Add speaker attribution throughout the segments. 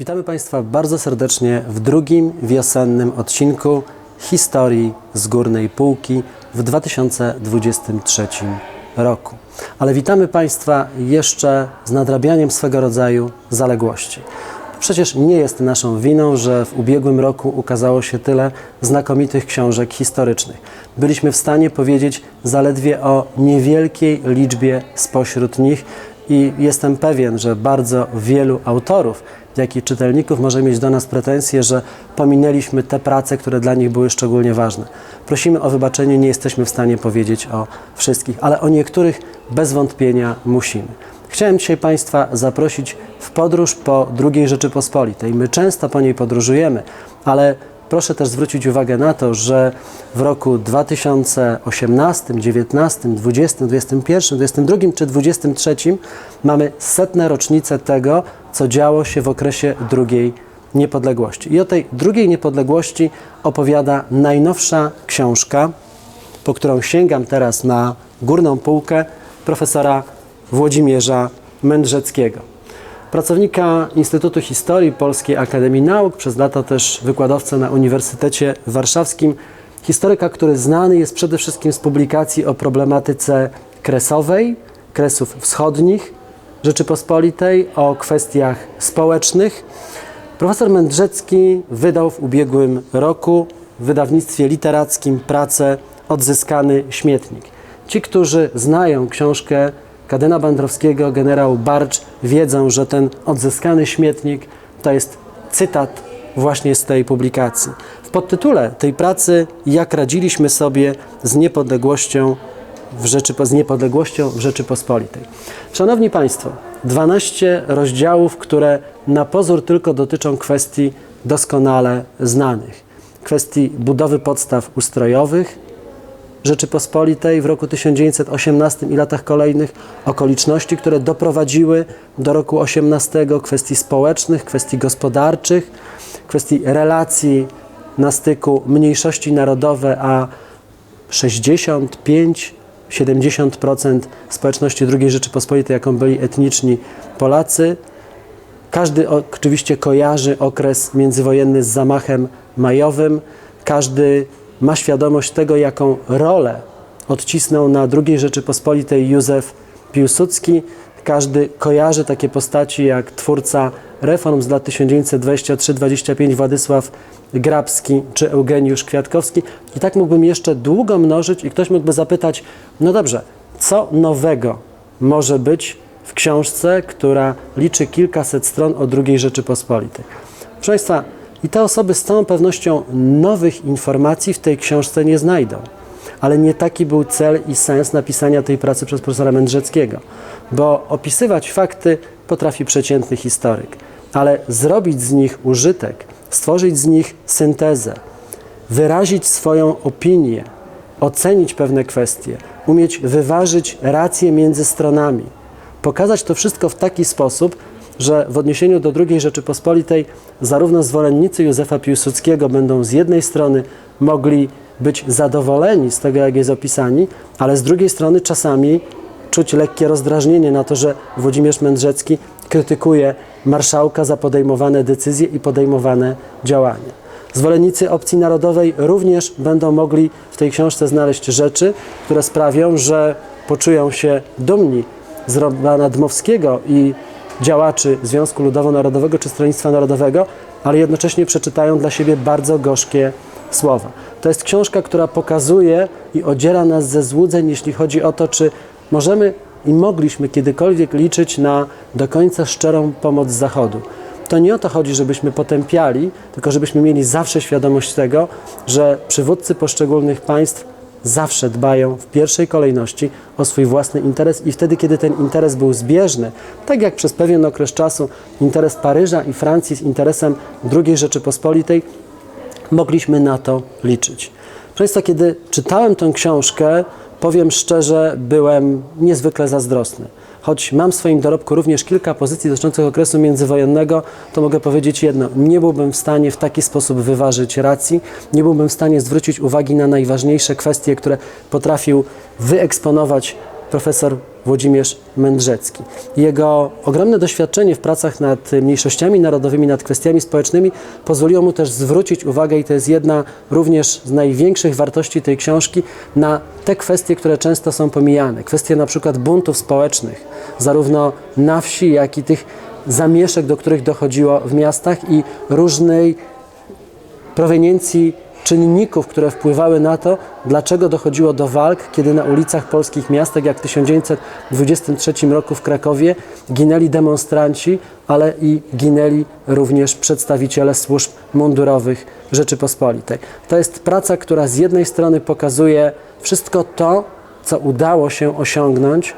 Speaker 1: Witamy Państwa bardzo serdecznie w drugim wiosennym odcinku historii z Górnej Półki w 2023 roku. Ale witamy Państwa jeszcze z nadrabianiem swego rodzaju zaległości. Przecież nie jest naszą winą, że w ubiegłym roku ukazało się tyle znakomitych książek historycznych. Byliśmy w stanie powiedzieć zaledwie o niewielkiej liczbie spośród nich i jestem pewien, że bardzo wielu autorów, jak i czytelników może mieć do nas pretensje, że pominęliśmy te prace, które dla nich były szczególnie ważne. Prosimy o wybaczenie, nie jesteśmy w stanie powiedzieć o wszystkich, ale o niektórych bez wątpienia musimy. Chciałem dzisiaj Państwa zaprosić w podróż po II Rzeczypospolitej. My często po niej podróżujemy, ale proszę też zwrócić uwagę na to, że w roku 2018, 19, 20, 21, 22 czy 23 mamy setne rocznice tego, co działo się w okresie II niepodległości. I o tej drugiej niepodległości opowiada najnowsza książka, po którą sięgam teraz na górną półkę profesora Włodzimierza Mędrzeckiego. Pracownika Instytutu Historii Polskiej Akademii Nauk, przez lata też wykładowca na Uniwersytecie Warszawskim, historyka, który znany jest przede wszystkim z publikacji o problematyce kresowej, kresów wschodnich Rzeczypospolitej, o kwestiach społecznych. Profesor Mędrzecki wydał w ubiegłym roku w wydawnictwie literackim pracę Odzyskany śmietnik. Ci, którzy znają książkę Kadyna Bandrowskiego, generał Barcz, wiedzą, że ten odzyskany śmietnik to jest cytat właśnie z tej publikacji. W podtytule tej pracy Jak radziliśmy sobie z niepodległością w Rzeczy, z niepodległością w Rzeczypospolitej. Szanowni Państwo, 12 rozdziałów, które na pozór tylko dotyczą kwestii doskonale znanych. Kwestii budowy podstaw ustrojowych, Rzeczypospolitej w roku 1918 i latach kolejnych, okoliczności, które doprowadziły do roku 18, kwestii społecznych, kwestii gospodarczych, kwestii relacji na styku mniejszości narodowe a 65-70% społeczności II Rzeczypospolitej, jaką byli etniczni Polacy. Każdy oczywiście kojarzy okres międzywojenny z zamachem majowym, każdy ma świadomość tego, jaką rolę odcisnął na II Rzeczypospolitej Józef Piłsudski. Każdy kojarzy takie postaci jak twórca reform z lat 1923-25 Władysław Grabski czy Eugeniusz Kwiatkowski. I tak mógłbym jeszcze długo mnożyć i ktoś mógłby zapytać, no dobrze, co nowego może być w książce, która liczy kilkaset stron o II Rzeczypospolitej? Proszę Państwa, i te osoby z całą pewnością nowych informacji w tej książce nie znajdą. Ale nie taki był cel i sens napisania tej pracy przez profesora Mędrzeckiego, bo opisywać fakty potrafi przeciętny historyk, ale zrobić z nich użytek, stworzyć z nich syntezę, wyrazić swoją opinię, ocenić pewne kwestie, umieć wyważyć racje między stronami, pokazać to wszystko w taki sposób, że w odniesieniu do II Rzeczypospolitej zarówno zwolennicy Józefa Piłsudskiego będą z jednej strony mogli być zadowoleni z tego, jak jest opisani, ale z drugiej strony czasami czuć lekkie rozdrażnienie na to, że Włodzimierz Mędrzecki krytykuje marszałka za podejmowane decyzje i podejmowane działania. Zwolennicy opcji narodowej również będą mogli w tej książce znaleźć rzeczy, które sprawią, że poczują się dumni z Romana Dmowskiego i działaczy Związku Ludowo-Narodowego czy Stronnictwa Narodowego, ale jednocześnie przeczytają dla siebie bardzo gorzkie słowa. To jest książka, która pokazuje i odziera nas ze złudzeń, jeśli chodzi o to, czy możemy i mogliśmy kiedykolwiek liczyć na do końca szczerą pomoc Zachodu. To nie o to chodzi, żebyśmy potępiali, tylko żebyśmy mieli zawsze świadomość tego, że przywódcy poszczególnych państw zawsze dbają w pierwszej kolejności o swój własny interes i wtedy, kiedy ten interes był zbieżny, tak jak przez pewien okres czasu interes Paryża i Francji z interesem II Rzeczypospolitej, mogliśmy na to liczyć. Proszę Państwa, kiedy czytałem tę książkę, powiem szczerze, byłem niezwykle zazdrosny. Choć mam w swoim dorobku również kilka pozycji dotyczących okresu międzywojennego, to mogę powiedzieć jedno: nie byłbym w stanie w taki sposób wyważyć racji, nie byłbym w stanie zwrócić uwagi na najważniejsze kwestie, które potrafił wyeksponować profesor Włodzimierz Mędrzecki. Jego ogromne doświadczenie w pracach nad mniejszościami narodowymi, nad kwestiami społecznymi pozwoliło mu też zwrócić uwagę, i to jest jedna również z największych wartości tej książki, na te kwestie, które często są pomijane. Kwestie na przykład buntów społecznych, zarówno na wsi, jak i tych zamieszek, do których dochodziło w miastach i różnej proweniencji czynników, które wpływały na to, dlaczego dochodziło do walk, kiedy na ulicach polskich miast, jak w 1923 roku w Krakowie, ginęli demonstranci, ale i ginęli również przedstawiciele służb mundurowych Rzeczypospolitej. To jest praca, która z jednej strony pokazuje wszystko to, co udało się osiągnąć,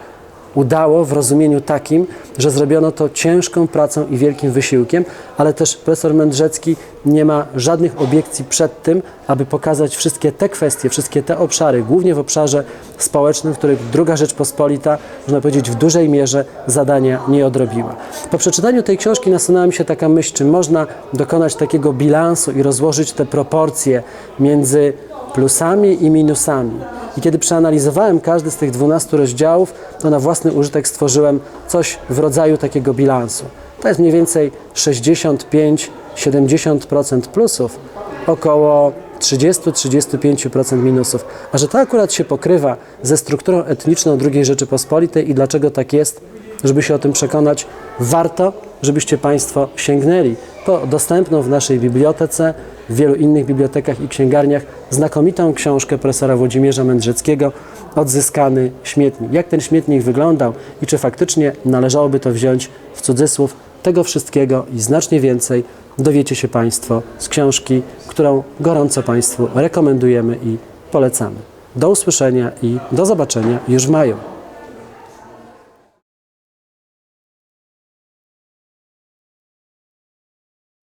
Speaker 1: udało w rozumieniu takim, że zrobiono to ciężką pracą i wielkim wysiłkiem, ale też profesor Mędrzecki nie ma żadnych obiekcji przed tym, aby pokazać wszystkie te kwestie, wszystkie te obszary, głównie w obszarze społecznym, w których druga Rzeczpospolita, można powiedzieć, w dużej mierze zadania nie odrobiła. Po przeczytaniu tej książki nasunęła mi się taka myśl, czy można dokonać takiego bilansu i rozłożyć te proporcje między plusami i minusami. I kiedy przeanalizowałem każdy z tych 12 rozdziałów, to na własny użytek stworzyłem coś w rodzaju takiego bilansu. To jest mniej więcej 65-70% plusów, około 30-35% minusów. A że to akurat się pokrywa ze strukturą etniczną II Rzeczypospolitej i dlaczego tak jest, żeby się o tym przekonać, warto, żebyście Państwo sięgnęli po dostępną w naszej bibliotece, w wielu innych bibliotekach i księgarniach znakomitą książkę profesora Włodzimierza Mędrzeckiego Odzyskany śmietnik. Jak ten śmietnik wyglądał i czy faktycznie należałoby to wziąć w cudzysłów, tego wszystkiego i znacznie więcej dowiecie się Państwo z książki, którą gorąco Państwu rekomendujemy i polecamy. Do usłyszenia i do zobaczenia już w maju.